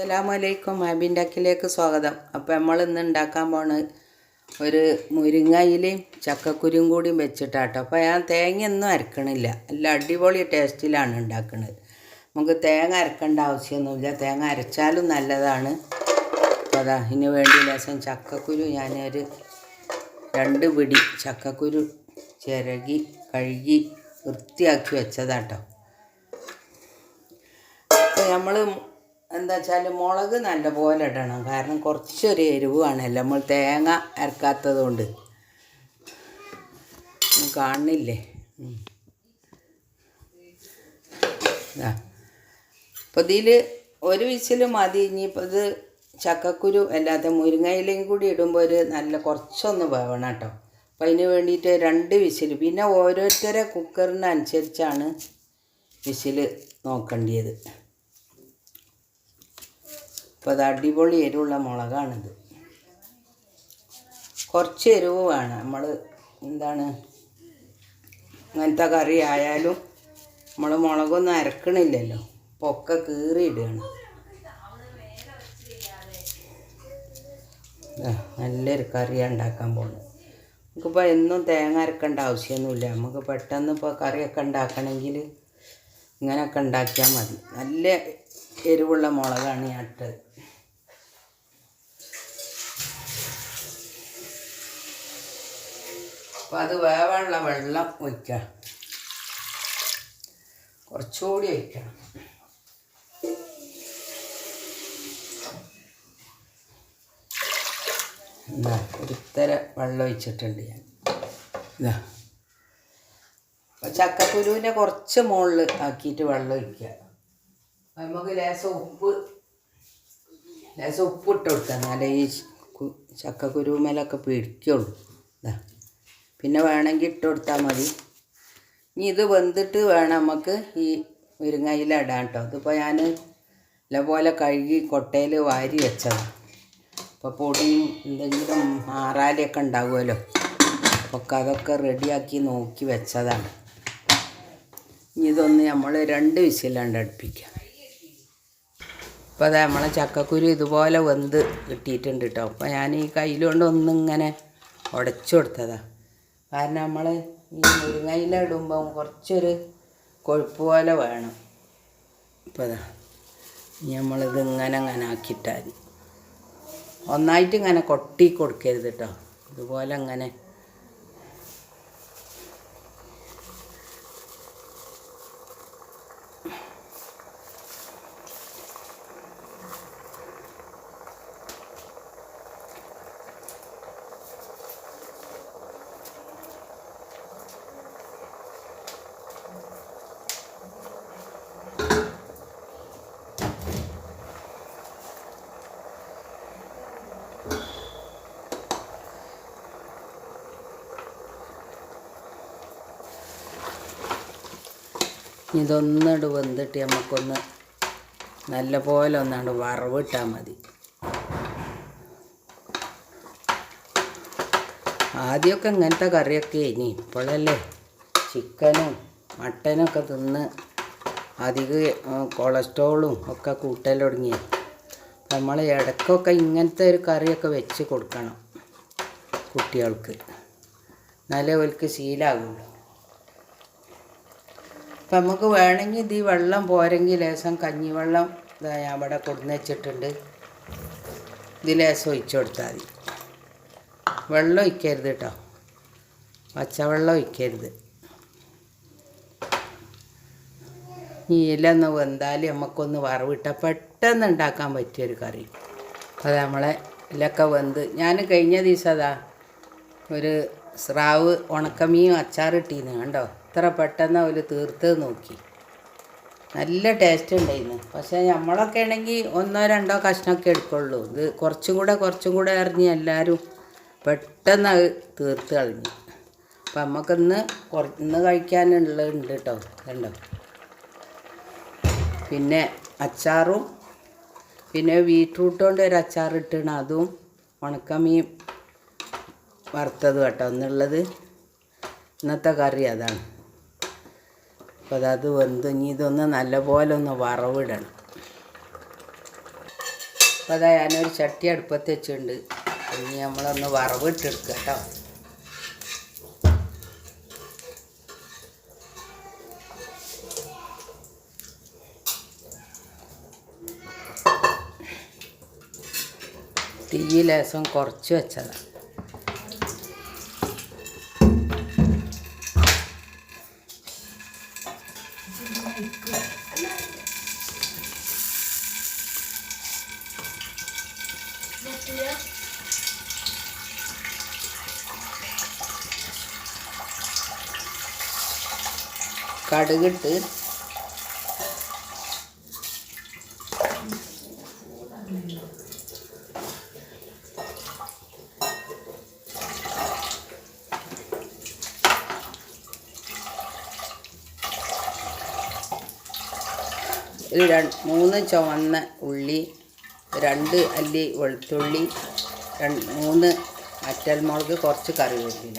അസ്സലാമലൈക്കും. ഹാബിന്റെ അക്കിലേക്ക് സ്വാഗതം. അപ്പോൾ നമ്മൾ ഇന്ന് ഉണ്ടാക്കാൻ പോണ് ഒരു മുരിങ്ങയിലയും ചക്കക്കുരും കൂടിയും വെച്ചിട്ടാട്ടോ. അപ്പോൾ ഞാൻ തേങ്ങയൊന്നും അരക്കണില്ല. നല്ല അടിപൊളി ടേസ്റ്റിലാണ് ഉണ്ടാക്കുന്നത് നമുക്ക് തേങ്ങ അരക്കേണ്ട ആവശ്യമൊന്നുമില്ല. തേങ്ങ അരച്ചാലും നല്ലതാണ്. അപ്പോൾ അതാ ഇതിന് വേണ്ടി ലേശം ചക്കക്കുരു ഞാനൊരു രണ്ട് പിടി ചക്കക്കുരു ചിരകി കഴുകി വൃത്തിയാക്കി വെച്ചതാട്ടോ. അപ്പോൾ നമ്മൾ എന്താ വെച്ചാൽ മുളക് നല്ലപോലെ ഇടണം. കാരണം കുറച്ചൊരു എരിവാണല്ലോ നമ്മൾ തേങ്ങ അരക്കാത്തത് കൊണ്ട് കാണില്ലേ. അപ്പോൾ ഇതിൽ ഒരു വിസിൽ മതി. ഇനിയിപ്പോൾ ഇത് ചക്കക്കുരു അല്ലാതെ മുരിങ്ങയിലയും കൂടി ഇടുമ്പോൾ ഒരു നല്ല കുറച്ചൊന്ന് വേവണം കേട്ടോ. അപ്പോൾ അതിന് വേണ്ടിയിട്ട് രണ്ട് വിസിൽ പിന്നെ ഓരോരുത്തരെ കുക്കറിനനുസരിച്ചാണ് വിസിൽ നോക്കേണ്ടത് അപ്പോൾ അത് അടിപൊളി എരിവുള്ള മുളകാണിത്. കുറച്ച് എരിവ് വേണം. നമ്മൾ എന്താണ് അങ്ങനത്തെ കറി ആയാലും നമ്മൾ മുളകൊന്നും അരക്കണില്ലല്ലോ. അപ്പോൾ ഒക്കെ കീറിയിടുകയാണ്. നല്ലൊരു കറിയാണ് ഉണ്ടാക്കാൻ പോകുന്നത് നമുക്കിപ്പോൾ എന്നും തേങ്ങ അരക്കേണ്ട ആവശ്യമൊന്നുമില്ല. നമുക്ക് പെട്ടെന്ന് ഇപ്പോൾ കറിയൊക്കെ ഉണ്ടാക്കണമെങ്കിൽ ഇങ്ങനെയൊക്കെ ഉണ്ടാക്കിയാൽ മതി. നല്ല എരിവുള്ള മുളകാണ് ഞാൻ ഇട്ടത് അപ്പോൾ അത് വേവാനുള്ള വെള്ളം ഒഴിക്കാം. കുറച്ചുകൂടി ഒഴിക്കണം എന്താ ഒരുത്തര വെള്ളം ഒഴിച്ചിട്ടുണ്ട് ഞാൻ. ഇതാ. അപ്പോൾ ചക്കക്കുരുവിന്റെ കുറച്ച് മുകളിൽ ആക്കിയിട്ട് വെള്ളം ഒഴിക്കുക നമുക്ക് ലേശം ഉപ്പ് ലേശം ഉപ്പ് ഇട്ട് കൊടുക്കുക എന്നാലേ ഈ ചക്കക്കുരുമേലൊക്കെ പിടിക്കുള്ളൂ. ഇതാ. പിന്നെ വേണമെങ്കിൽ ഇട്ട് കൊടുത്താൽ മതി. ഇനി ഇത് വെന്തിട്ട് വേണം നമുക്ക് ഈ മുരിങ്ങയില ഇടാൻ കേട്ടോ ഇതിപ്പോൾ ഞാൻ ഇല്ലപോലെ കഴുകി കൊട്ടയിൽ വാരി വെച്ചതാണ് അപ്പോൾ പൊടിയും എന്തെങ്കിലും ആറാലിയൊക്കെ ഉണ്ടാകുമല്ലോ അപ്പോൾ അതൊക്കെ റെഡിയാക്കി നോക്കി വെച്ചതാണ്. ഇനി ഇതൊന്ന് നമ്മൾ രണ്ട് വിസിലാണ്ട് അടുപ്പിക്കാം. അപ്പോൾ അതെ നമ്മളെ ചക്കക്കുരു ഇതുപോലെ വെന്ത് കിട്ടിയിട്ടുണ്ട് കേട്ടോ അപ്പോൾ ഞാൻ ഈ കയ്യിലുകൊണ്ട് ഒന്നിങ്ങനെ ഉടച്ചു കൊടുത്തതാണ് കാരണം നമ്മൾ ഈ മുരിങ്ങയില ഇടുമ്പം കുറച്ചൊരു കൊഴുപ്പ് പോലെ വേണം. ഇനി നമ്മളിത് ഇങ്ങനെ അങ്ങനെ ആക്കിയിട്ടാൽ ഒന്നായിട്ട് ഇങ്ങനെ കൊട്ടി കൊടുക്കരുത് കേട്ടോ ഇതുപോലെ അങ്ങനെ ഇതൊന്നിട് വെന്തിട്ട് നമുക്കൊന്ന് നല്ല പോലെ ഒന്നാണ്ട് വറവിട്ടാൽ മതി. ആദ്യമൊക്കെ ഇങ്ങനത്തെ കറിയൊക്കെ ഇനി ഇപ്പോഴല്ലേ ചിക്കനും മട്ടനൊക്കെ തിന്ന് അധികം കൊളസ്ട്രോളും ഒക്കെ കൂട്ടൽ തുടങ്ങി നമ്മൾ ഇടയ്ക്കൊക്കെ ഇങ്ങനത്തെ ഒരു കറിയൊക്കെ വെച്ച് കൊടുക്കണം കുട്ടികൾക്ക്. എന്നാലേ അവർക്ക് ശീലമാകുള്ളൂ അപ്പം നമുക്ക് വേണമെങ്കിൽ ഇത് ഈ വെള്ളം പോരെങ്കിൽ ലേശം കഞ്ഞിവെള്ളം ഇതാ ഞാൻ ഇവിടെ കൊടുന്ന് വെച്ചിട്ടുണ്ട്. ഇത് ലേശം ഒഴിച്ചു കൊടുത്താൽ മതി. വെള്ളം ഒഴിക്കരുത് കേട്ടോ. പച്ചവെള്ളം ഒഴിക്കരുത്. ഈ ഇല ഒന്ന് വെന്താൽ നമുക്കൊന്ന് വറവിട്ട പെട്ടെന്ന് ഉണ്ടാക്കാൻ പറ്റിയൊരു കറി. അത് നമ്മളെ ഇലൊക്കെ വെന്ത്. ഞാൻ കഴിഞ്ഞ ദിവസം അതാ ഒരു സ്രാവ് ഉണക്കമീൻ അച്ചാറിട്ടീന്ന് കണ്ടോ? ഇത്ര പെട്ടെന്ന് അവർ തീർത്ത് നോക്കി. നല്ല ടേസ്റ്റ് ഉണ്ടായിരുന്നു. പക്ഷേ നമ്മളൊക്കെ ആണെങ്കിൽ ഒന്നോ രണ്ടോ കഷ്ണമൊക്കെ എടുക്കുള്ളൂ. ഇത് കുറച്ചും കൂടെ കുറച്ചും കൂടെ അറിഞ്ഞ് എല്ലാവരും പെട്ടെന്ന് അത് തീർത്ത് കളഞ്ഞു. അപ്പം നമുക്കിന്ന് കുറ ഇന്ന് കഴിക്കാനുള്ളതുണ്ട് കേട്ടോ കണ്ടോ? പിന്നെ അച്ചാറും പിന്നെ ബീട്രൂട്ട് കൊണ്ട് ഒരു അച്ചാർ ഇട്ടാണ് അതും ഉണക്കമീൻ വറുത്തത് കേട്ടോ. എന്നുള്ളത് ഇന്നത്തെ കറി അതാണ്. അപ്പോൾ അത് വെന്ത് ഇനി ഇതൊന്ന് നല്ലപോലെ ഒന്ന് വറവിടണം. അപ്പോൾ അതാ ഞാനൊരു ചട്ടി അടുപ്പത്ത് വെച്ചിട്ടുണ്ട്. ഇനി നമ്മളൊന്ന് വറവിട്ടെടുക്കുക കേട്ടോ. തീ ലേശം കുറച്ച് വെച്ചതാണ് കടുകിട്ട് ഒരു രണ്ട് മൂന്ന് ചുവന്ന ഉള്ളി രണ്ട് അല്ലി വെളുത്തുള്ളി രണ്ട് മൂന്ന് മറ്റൽമുളക് കുറച്ച് കറിവേപ്പില.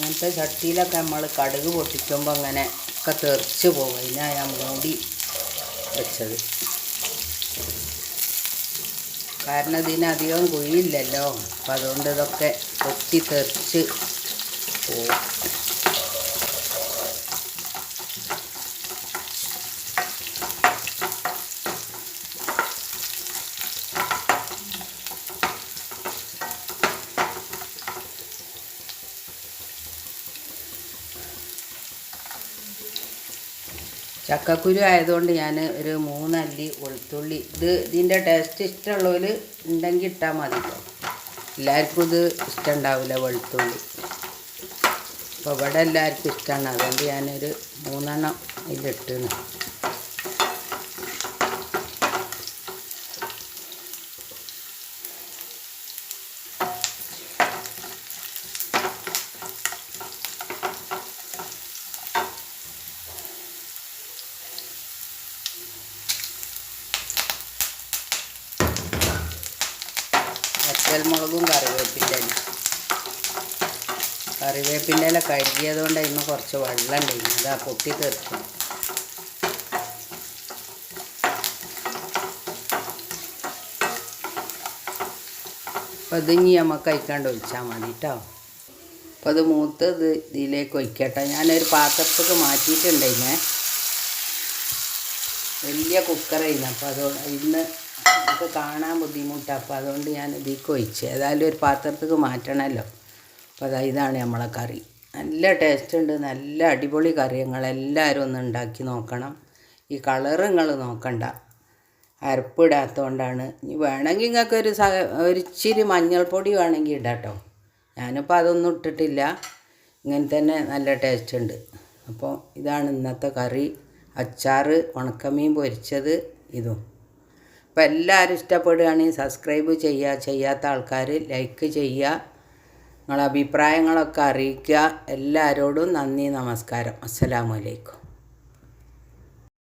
ഇങ്ങനത്തെ ചട്ടിയിലൊക്കെ നമ്മൾ കടുക് പൊട്ടിക്കുമ്പോൾ അങ്ങനെ ഒക്കെ തെറിച്ച് പോകും. അതിനാ ഞാൻ മൂടി വെച്ചത്. കാരണം ഇതിനധികം കുഴിയില്ലല്ലോ. അപ്പം അതുകൊണ്ട് ഇതൊക്കെ പൊട്ടി തെറിച്ച് പോകും. ചക്കക്കുരു ആയതുകൊണ്ട് ഞാൻ ഒരു മൂന്നല്ലി വെളുത്തുള്ളി. ഇത് ഇതിന്റെ ടേസ്റ്റ് ഇഷ്ടമുള്ളവർ ഉണ്ടെങ്കിൽ ഇട്ടാൽ മതി എല്ലാവർക്കും ഇത് ഇഷ്ടമുണ്ടാവില്ല വെളുത്തുള്ളി. അപ്പോൾ ഇവിടെ എല്ലാവർക്കും ഇഷ്ടമാണ് അതുകൊണ്ട് ഞാനൊരു മൂന്നെണ്ണം ഇതിലിട്ടിന് മുളകും കറിവേപ്പിന്റെ ഇല കറിവേപ്പിന്റെ ഇല കഴുകിയത് കൊണ്ട് ഇന്ന് കുറച്ച് വെള്ളം ഉണ്ടായിരുന്നു അതാ പൊട്ടി തീർക്കും അപ്പം ഇത് ഇനി നമുക്ക് കഴിക്കാണ്ട് ഒഴിച്ചാൽ മതി കേട്ടോ അപ്പോൾ അത് മൂത്ത് ഇത് ഇതിലേക്ക് ഒഴിക്കട്ടെ. ഞാനൊരു പാത്രത്തേക്ക് മാറ്റിയിട്ടുണ്ടായിരുന്നേ വലിയ കുക്കറായിരുന്നു. അപ്പോൾ അത് ഇന്ന് നമുക്ക് കാണാൻ ബുദ്ധിമുട്ടാണ് അപ്പോൾ അതുകൊണ്ട് ഞാൻ ഇതിലേക്ക് ഒഴിച്ച് ഏതായാലും ഒരു പാത്രത്തേക്ക് മാറ്റണമല്ലോ അപ്പോൾ അതാ ഇതാണ് നമ്മളെ കറി. നല്ല ടേസ്റ്റ് ഉണ്ട്. നല്ല അടിപൊളി കറി. നിങ്ങളെല്ലാവരും ഒന്ന് ഉണ്ടാക്കി നോക്കണം. ഈ കളറ് നിങ്ങൾ നോക്കണ്ട. അരപ്പിടാത്തതുകൊണ്ടാണ് ഇനി വേണമെങ്കിൽ നിങ്ങൾക്ക് ഒരു സ ഒരിച്ചിരി മഞ്ഞൾപ്പൊടി വേണമെങ്കിൽ ഇടാട്ടോ. ഞാനിപ്പോൾ അതൊന്നും ഇട്ടിട്ടില്ല. ഇങ്ങനെ തന്നെ നല്ല ടേസ്റ്റ് ഉണ്ട്. അപ്പോൾ ഇതാണ് ഇന്നത്തെ കറി. അച്ചാറ് ഉണക്കമീൻ പൊരിച്ചത്. ഇതും. അപ്പോൾ എല്ലാവരും ഇഷ്ടപ്പെടുകയാണെങ്കിൽ സബ്സ്ക്രൈബ് ചെയ്യുക ചെയ്യാത്ത ആൾക്കാർ ലൈക്ക് ചെയ്യുക നിങ്ങളെ അഭിപ്രായങ്ങളൊക്കെ അറിയിക്കുക. എല്ലാവരോടും നന്ദി നമസ്കാരം. അസ്സലാമു അലൈക്കും.